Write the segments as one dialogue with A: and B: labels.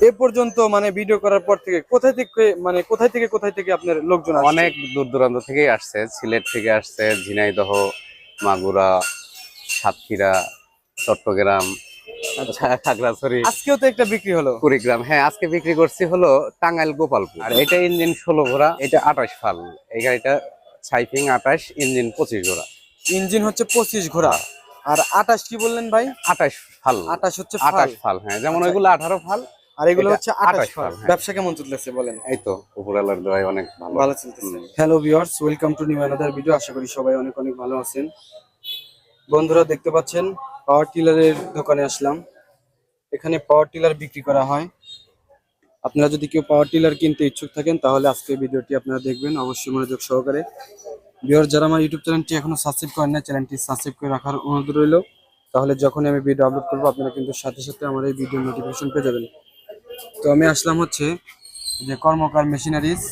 A: এ পর্যন্ত মানে ভিডিও করার পর থেকে কোথায় থেকে মানে কোথায় থেকে কোথায় থেকে আপনার লোকজন
B: অনেক দূর দূরান্ত থেকেই আসছে। সিলেট থেকে আসছে ঝিনাইদহ মাগুরা সাতক্ষীরা চট্টগ্রাম
A: আচ্ছা।
B: খাগড়াছড়ি
A: আজকেও তো একটা বিক্রি হলো।
B: কুড়িগ্রাম। হ্যাঁ আজকে বিক্রি করছি হলো টাঙ্গাইল গোপালপুর আর। এটা ইঞ্জিন ষোলো ঘোড়া এটা আঠাশ ফাল। এই গাড়িটা সাইফিং আঠাশ ইঞ্জিন পঁচিশ ঘোড়া।
A: ইঞ্জিন হচ্ছে পঁচিশ ঘোড়া। আর আটাশ কি বললেন ভাই?
B: আঠাশ ফাল।
A: আটাশ হচ্ছে
B: আঠাশ ফাল হ্যাঁ। যেমন
A: আচ্ছা।
B: ওইগুলো আঠারো ফাল
A: আর এগুলো হচ্ছে
B: 28
A: ফাল।
B: ফাল, হ্যাঁ।
A: ব্যবসা কেমন চলতেছে বলেন?
B: এই তো উপরালার অনেক ভালো।
A: ভালো চলতেছে। Hello viewers welcome to new another video আশা করি সবাই অনেক অনেক ভালো আছেন। বন্ধুরা দেখতে পাচ্ছেন পাওয়ার টিলারের দোকানে আসলাম। এখানে পাওয়ার টিলার বিক্রি করা হয়। আপনারা যদি কেউ পাওয়ার টিলার কিনতে ইচ্ছুক থাকেন তাহলে আজকে ভিডিওটি আপনারা দেখবেন। অবশ্যই মনোযোগ সহকারে। ভিউয়ার যারা আমার ইউটিউব চ্যানেলটি এখনও সাবস্ক্রাইব করেন না চ্যানেলটি সাবস্ক্রাইব করে রাখার অনুরোধ রইল। তাহলে যখনই আমি ভিডিও আপলোড করব আপনারা কিন্তু সাথে সাথে আমার এই ভিডিও নোটিফিকেশন পেয়ে যাবেন। তো আমি আসলাম হচ্ছে যে কর্মকার মেশিনারিজ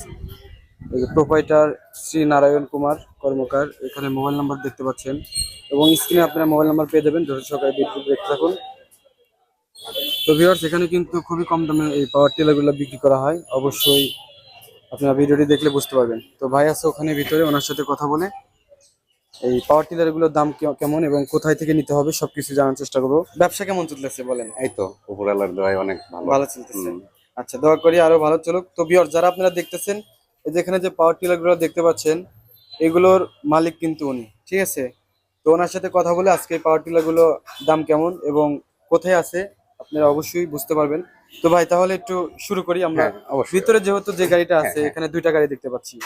A: প্রোপাইটার শ্রী নারায়ণ কুমার কর্মকার, এখানে মোবাইল নাম্বার দেখতে পাচ্ছেন এবং স্ক্রিনে আপনারা মোবাইল নাম্বার পেয়ে যাবেন, ধৈর্য সহকারে ভিডিও দেখতে থাকুন। তো ভিউয়ার্স এখানে কিন্তু খুবই কম দামে এই পাওয়ার টিলারগুলো বিক্রি করা হয়, অবশ্যই আপনারা ভিডিওটি দেখলে বুঝতে পারবেন। তো ভাই আছে ওখানে ভিতরে, ওনার সাথে কথা বলে এই পাওয়ার টিলারগুলোর দাম কে- কেমন এবং কোথায় থেকে নিতে হবে সবকিছু জানার চেষ্টা করব। ব্যবসা কেমন চলতেছে বলেন?
B: এই তো উপরালার দোয়াই অনেক ভালো।
A: চলতেছে। আচ্ছা দোয়া করি আরও ভালো চলুক। তো বিয়র যারা আপনারা দেখতেছেন এই যে এখানে যে পাওয়ার টিলারগুলো দেখতে পাচ্ছেন এগুলোর মালিক কিন্তু উনি ঠিক আছে? তো ওনার সাথে কথা বলে আজকে পাওয়ার টিলারগুলো দাম কেমন এবং কোথায় আছে আপনারা অবশ্যই বুঝতে পারবেন। তো ভাই তাহলে একটু শুরু করি আমরা।
B: হ্যাঁ
A: ভিতরে যেহেতু যে গাড়িটা আছে
B: হ্যাঁ, হ্যাঁ।
A: এখানে দুইটা গাড়ি দেখতে পাচ্ছি।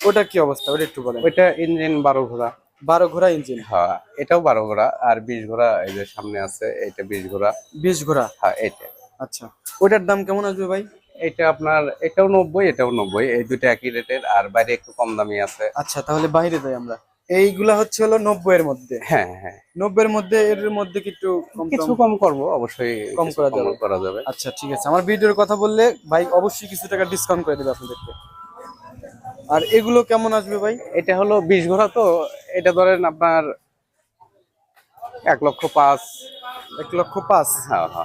A: ওটা কি অবস্থা? ওটা একটু বলেন।
B: ওইটা ইঞ্জিন বারো ঘোড়া।
A: বারো ঘোড়া ইঞ্জিন।
B: হ্যাঁ এটাও বারো ঘোড়া আর বিশ ঘোড়া এই যে সামনে আছে এটা বিশ ঘোড়া।
A: বিশ ঘোড়া?
B: হ্যাঁ এটা।
A: আচ্ছা ওটার দাম কেমন আসবে ভাই?
B: এটা আপনার এটাও নব্বই এটাও নব্বই এই দুটো একই রেটের আর বাইরে একটু কম দামি আছে।
A: আচ্ছা তাহলে বাইরে যাই আমরা। এইগুলা হচ্ছে হলো নব্বই এর মধ্যে।
B: হ্যাঁ হ্যাঁ।
A: নব্বই এর মধ্যে এর মধ্যে একটু কম
B: কিছু কম করব অবশ্যই
A: কম করা যাবে।
B: করা যাবে।
A: আচ্ছা ঠিক আছে। আমার ভিডিওর কথা বললে ভাই অবশ্যই কিছু টাকা ডিসকাউন্ট করে দেবে আপনাদেরকে। আর এগুলো কেমন আসবে ভাই?
B: এটা হলো বিশ ঘোড়া তো এটা ধরেন আপনার এক লক্ষ পাঁচ।
A: এক লক্ষ পাঁচ?
B: হ্যাঁ হ্যাঁ।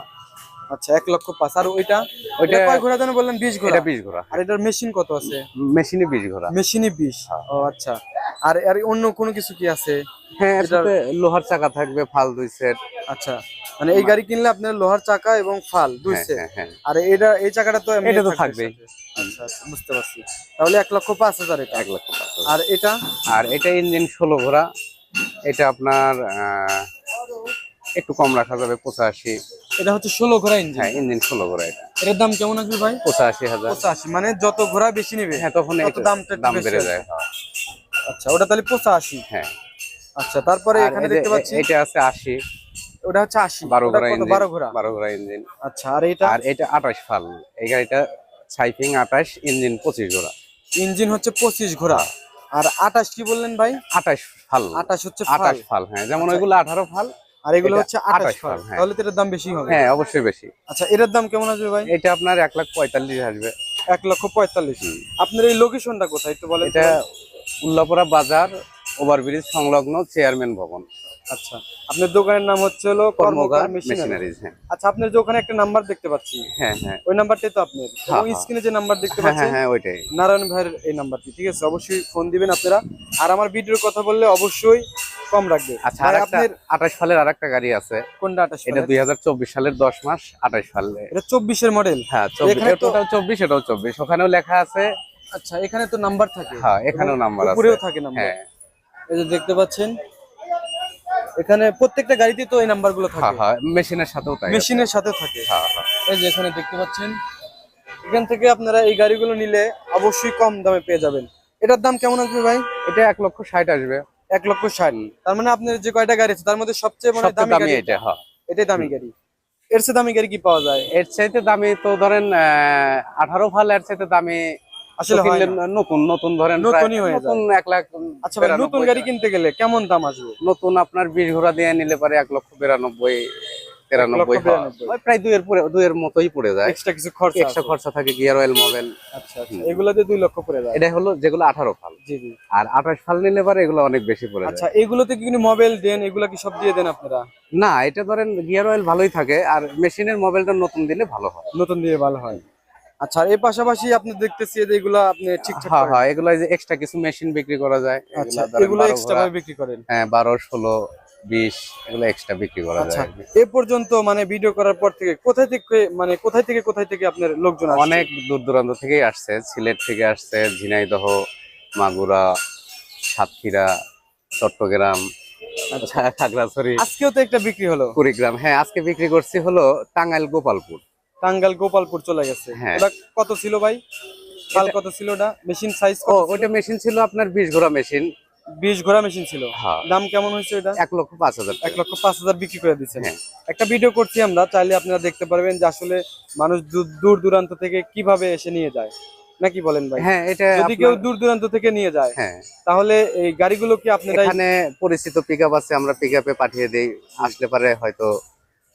A: আচ্ছা এক লক্ষ পাঁচ। আর ওইটা?
B: ওইটা-
A: কয় ঘোড়া যেন বললেন? বিশ ঘোড়া?
B: বিশ ঘোড়া।
A: আর এটার মেশিন কত আছে?
B: মেশিনে বিশ ঘোড়া।
A: মেশিনই বিশ?
B: হ্যাঁ।
A: ও আচ্ছা। আর আর অন্য কোনো কিছু কি আছে?
B: হ্যাঁ সাথে লোহার চাকা থাকবে ফাল দুই সেট
A: আচ্ছা। মানে এই গাড়ি কিনলে আপনার লোহার চাকা এবং ফাল দুই set।
B: হ্যাঁ হ্যাঁ।
A: আর এটা এই চাকাটা তো
B: এটা তো
A: থাকবে
B: থাকবেই।
A: আচ্ছা বুঝতে পারছি। তাহলে এক লক্ষ পাঁচ হাজার এটা।
B: এক লক্ষ পাঁচ হাজার।
A: আর এটা?
B: আর এটা ইঞ্জিন ষোলো ঘোড়া। এটা আপনার একটু কম রাখা যাবে পঁচাশি।
A: এটা হচ্ছে ষোলো ঘোড়া ইঞ্জিন।
B: হ্যাঁ ইঞ্জিন ষোলো ঘোড়া এটা।
A: এটার দাম কেমন আসবে ভাই?
B: পঁচাশি হাজার।
A: পঁচাশি মানে যত ঘোড়া বেশি নেবে
B: হ্যাঁ তখন একটু
A: দামটা
B: দাম বেড়ে যায় হ্যাঁ।
A: আচ্ছা ওটা তাহলে পঁচাশি।
B: হ্যাঁ।
A: আচ্ছা তারপরে এখানে দেখতে পাচ্ছি
B: এটা আছে আশি।
A: ওটা হচ্ছে আশি।
B: বারো ঘোড়া ইঞ্জিন।
A: বারো ঘোড়া।
B: বারো ঘোড়া ইঞ্জিন।
A: আচ্ছা আর এটা?
B: আর এটা আঠাশ ফাল। এই গাড়িটা সাইফিং আঠাশ ইঞ্জিন পঁচিশ ঘোড়া।
A: ইঞ্জিন হচ্ছে পঁচিশ ঘোড়া। আর আটাশ কি বললেন ভাই?
B: আঠাশ ফাল।
A: আটাশ হচ্ছে
B: আঠাশ ফাল হ্যাঁ। যেমন
A: আচ্ছা।
B: ওইগুলো আঠারো ফাল
A: আর এগুলো হচ্ছে আটাশ ফাল।
B: হ্যাঁ।
A: তাহলে তো এটার দাম বেশি হবে।
B: হ্যাঁ অবশ্যই বেশি।
A: আচ্ছা এটার দাম কেমন আসবে ভাই?
B: এটা আপনার এক লাখ পঁয়তাল্লিশ আসবে।
A: এক লক্ষ পঁয়তাল্লিশ। আপনার এই লোকেশনটা কোথায় একটু বলেন
B: এটা
A: ভাই?
B: উল্লাপুরা বাজার ওভারব্রিজ সংলগ্ন চেয়ারম্যান ভবন।
A: আচ্ছা আপনার দোকানের নাম হচ্ছে হলো কর্মকার
B: মেশিনারিজ হ্যাঁ।
A: আচ্ছা আপনার যে ওখানে একটা নাম্বার দেখতে পাচ্ছি।
B: হ্যাঁ হ্যাঁ।
A: ওই নাম্বারটাই তো আপনার।
B: হ্যাঁ, হ্যাঁ।
A: স্ক্রিনে যে নাম্বার দেখতে
B: হ্যাঁ
A: পাচ্ছেন
B: হ্যাঁ হ্যাঁ ওইটাই।
A: নারায়ণ ভাইয়ের এই নাম্বারটি ঠিক আছে? অবশ্যই ফোন দিবেন আপনারা। আর আমার ভিডিওর কথা বললে অবশ্যই কম রাখবে।
B: আচ্ছা আর
A: আপনার
B: আঠাশ ফালের আর একটা গাড়ি আছে।
A: কোনটা আঠাশ
B: এটা দুই হাজার চব্বিশ সালের দশ মাস আঠাশ ফালে
A: এটা চব্বিশের মডেল
B: হ্যাঁ চব্বিশ
A: এখানে তো-
B: টোটাল চব্বিশ এটাও চব্বিশ। ওখানেও লেখা আছে।
A: আচ্ছা এখানে তো নাম্বার থাকে।
B: হ্যাঁ এখানেও নাম্বার আছে।
A: উপরেও থাকে নাম্বার
B: হ্যাঁ।
A: এই যে দেখতে পাচ্ছেন এখানে প্রত্যেকটা গাড়িতে তো এই নাম্বারগুলো
B: হ্যাঁ
A: থাকে।
B: হ্যাঁ মেশিনের সাথেও।
A: মেশিনের সাথে থাকে।
B: হ্যাঁ হ্যাঁ।
A: এই যে এখানে দেখতে পাচ্ছেন এখান থেকে আপনারা এই গাড়িগুলো নিলে অবশ্যই কম দামে পেয়ে যাবেন। এটার দাম কেমন আসবে ভাই?
B: এটা এক লক্ষ ষাট আসবে।
A: এক লক্ষ ষাট। তার মানে আপনার যে কয়টা গাড়ি আছে তার মধ্যে সবচেয়ে মানে দামি গাড়ি
B: এটা হ্যাঁ।
A: এটাই দামি গাড়ি। এর চেয়ে দামি গাড়ি কি পাওয়া যায়?
B: এর চাইতে দামি তো ধরেন আঠারো ফাল এর চাইতে দামি
A: আসলে।
B: নতুন নতুন ধরেন
A: নতুনই হয়ে
B: নতুন এক লাখ
A: আচ্ছা ভাই নতুন গাড়ি কিনতে গেলে কেমন দাম আসবে?
B: নতুন আপনার বিশ ঘোড়া দিয়ে নিলে পারে এক লক্ষ বিরানব্বই তিরানব্বই প্রায় দুইয়ের পরে দুইয়ের মতোই পড়ে যায়।
A: এক্সট্রা কিছু খরচা
B: এক্সট্রা। খরচা থাকে গিয়ার অয়েল মোবাইল
A: আচ্ছা আচ্ছা। এগুলাতে দুই লক্ষ পড়ে যায়।
B: এটা হলো যেগুলো আঠারো ফাল।
A: জি জি।
B: আর আঠাশ ফাল নিলে পরে এগুলো অনেক বেশি পড়ে যায়।
A: আচ্ছা এগুলোতে কি মোবাইল দেন এগুলা কি সব দিয়ে দেন আপনারা?
B: না এটা ধরেন গিয়ার অয়েল ভালোই থাকে। আর মেশিনের মোবাইলটা নতুন দিলে ভালো হয়।
A: নতুন দিয়ে ভালো হয়। আচ্ছা এর পাশাপাশি আপনি দেখতেছি এগুলা আপনি ঠিকঠাক
B: হ্যাঁ। হ্যাঁ এগুলো যে এক্সট্রা কিছু মেশিন বিক্রি করা যায়
A: আচ্ছা
B: এগুলো
A: এক্সট্রা ভাবে বিক্রি করেন?
B: হ্যাঁ বারো ষোলো বিশ এগুলো এক্সট্রা বিক্রি করা
A: আচ্ছা
B: যায়
A: এ পর্যন্ত মানে ভিডিও করার পর থেকে কোথায় থেকে মানে কোথায় থেকে কোথায় থেকে আপনার লোকজন আসছে?
B: অনেক দূর দূরান্ত থেকেই আসছে সিলেট থেকে আসছে ঝিনাইদহ মাগুরা সাতক্ষীরা চট্টগ্রাম
A: আচ্ছা।
B: খাগড়াছড়ি
A: আজকেও তো একটা বিক্রি হলো।
B: কুড়িগ্রাম। হ্যাঁ আজকে বিক্রি করছি হলো টাঙ্গাইল গোপালপুর
A: টাঙ্গাইল গোপালপুর চলে গেছে।
B: হ্যাঁ।
A: ওটা কত ছিল ভাই? কাল কত ছিল ওটা? মেশিন সাইজ
B: ও ওইটা মেশিন ছিল আপনার বিশ ঘোড়া মেশিন
A: বিশ ঘোড়া মেশিন ছিল।
B: হ্যাঁ।
A: দাম কেমন হয়েছে ওটা?
B: এক লক্ষ পাঁচ হাজার
A: এক
B: টাকা।
A: লক্ষ পাঁচ হাজার বিক্রি করে দিচ্ছেন।
B: হ্যাঁ।
A: একটা ভিডিও করছি আমরা চাইলে আপনারা দেখতে পারবেন যে আসলে মানুষ দূর- দূর দূরান্ত থেকে কীভাবে এসে নিয়ে যায়। নাকি বলেন ভাই?
B: হ্যাঁ এটা
A: যদি কেউ দূর দূরান্ত থেকে নিয়ে যায়
B: হ্যাঁ।
A: তাহলে এই গাড়িগুলো কি আপনারা
B: এখানে পরিচিত পিক আছে আমরা পিক পাঠিয়ে দিই। আসলে পারে হয়তো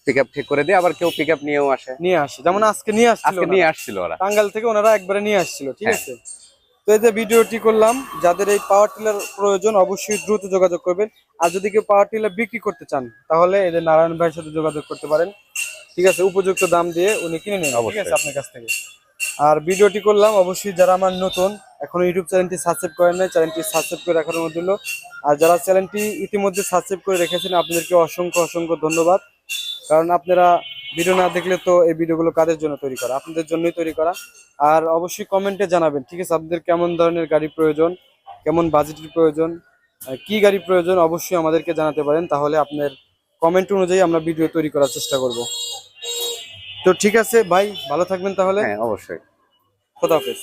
B: পিক ঠিক করে দিই আবার কেউ পিক নিয়েও আসে।
A: নিয়ে আসে যেমন আজকে নিয়ে আসছিল
B: আজকে নিয়ে আসছিল ওরা।
A: টাঙ্গাইল থেকে ওনারা একবারে নিয়ে আসছিল ঠিক
B: হ্যাঁ।
A: আছে? তো এই যে ভিডিওটি করলাম যাদের এই পাওয়ার টিলার প্রয়োজন অবশ্যই দ্রুত যোগাযোগ করবেন। আর যদি কেউ পাওয়ার টিলার বিক্রি করতে চান তাহলে এদের নারায়ণ ভাইয়ের সাথে যোগাযোগ করতে পারেন। ঠিক আছে উপযুক্ত দাম দিয়ে উনি কিনে নেন ঠিক আছে আপনার কাছ থেকে। আর ভিডিওটি করলাম অবশ্যই যারা আমার নতুন এখনও ইউটিউব চ্যানেলটি সাবস্ক্রাইব করেন নাই চ্যানেলটি সাবস্ক্রাইব করে রাখার জন্য আর যারা চ্যানেলটি ইতিমধ্যে সাবস্ক্রাইব করে রেখেছেন আপনাদেরকে অসংখ্য অসংখ্য ধন্যবাদ। কারণ আপনারা ভিডিও না দেখলে তো এই ভিডিওগুলো কাদের জন্য তৈরি করা? আপনাদের জন্যই তৈরি করা। আর অবশ্যই কমেন্টে জানাবেন ঠিক আছে? আপনাদের কেমন ধরনের গাড়ি প্রয়োজন? কেমন বাজেটের প্রয়োজন? কি গাড়ি প্রয়োজন? অবশ্যই আমাদেরকে জানাতে পারেন তাহলে আপনার কমেন্ট অনুযায়ী আমরা ভিডিও তৈরি করার চেষ্টা করব। তো ঠিক আছে ভাই ভালো থাকবেন তাহলে।
B: হ্যাঁ অবশ্যই।
A: খোদা হাফেজ।